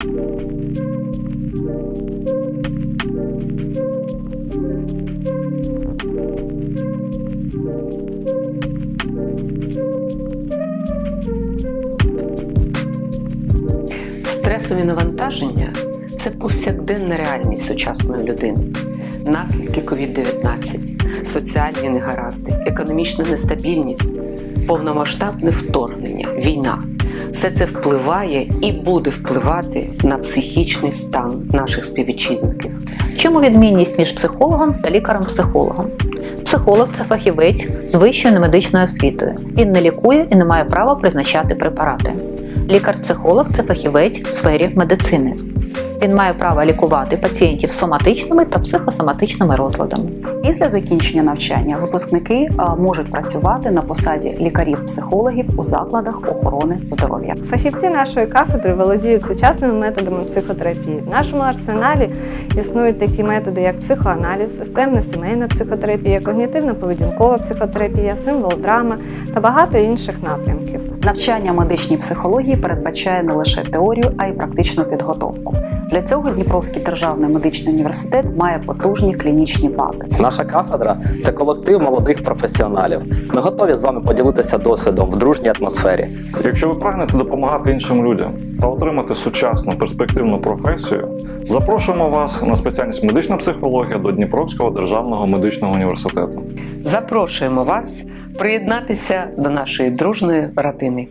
Стресові навантаження це повсякденна реальність сучасної людини. Наслідки COVID-19, соціальні негаразди, економічна нестабільність, повномасштабне вторгнення, війна все це впливає і буде впливати на психічний стан наших співвітчизників. Чому відмінність між психологом та лікарем-психологом? Психолог це фахівець з вищою немедичною освітою. Він не лікує і не має права призначати препарати. Лікар-психолог це фахівець в сфері медицини. Він має право лікувати пацієнтів з соматичними та психосоматичними розладами. Після закінчення навчання випускники можуть працювати на посаді лікарів-психологів у закладах охорони здоров'я. Фахівці нашої кафедри володіють сучасними методами психотерапії. В нашому арсеналі існують такі методи, як психоаналіз, системна сімейна психотерапія, когнітивно-поведінкова психотерапія, символ драма та багато інших напрямків. Навчання медичній психології передбачає не лише теорію, а й практичну підготовку. Для цього Дніпровський державний медичний університет має потужні клінічні бази. Наша кафедра це колектив молодих професіоналів. Ми готові з вами поділитися досвідом в дружній атмосфері. Якщо ви прагнете допомагати іншим людям та отримати сучасну перспективну професію, запрошуємо вас на спеціальність медична психологія до Дніпровського державного медичного університету. Запрошуємо вас приєднатися до нашої дружної родини.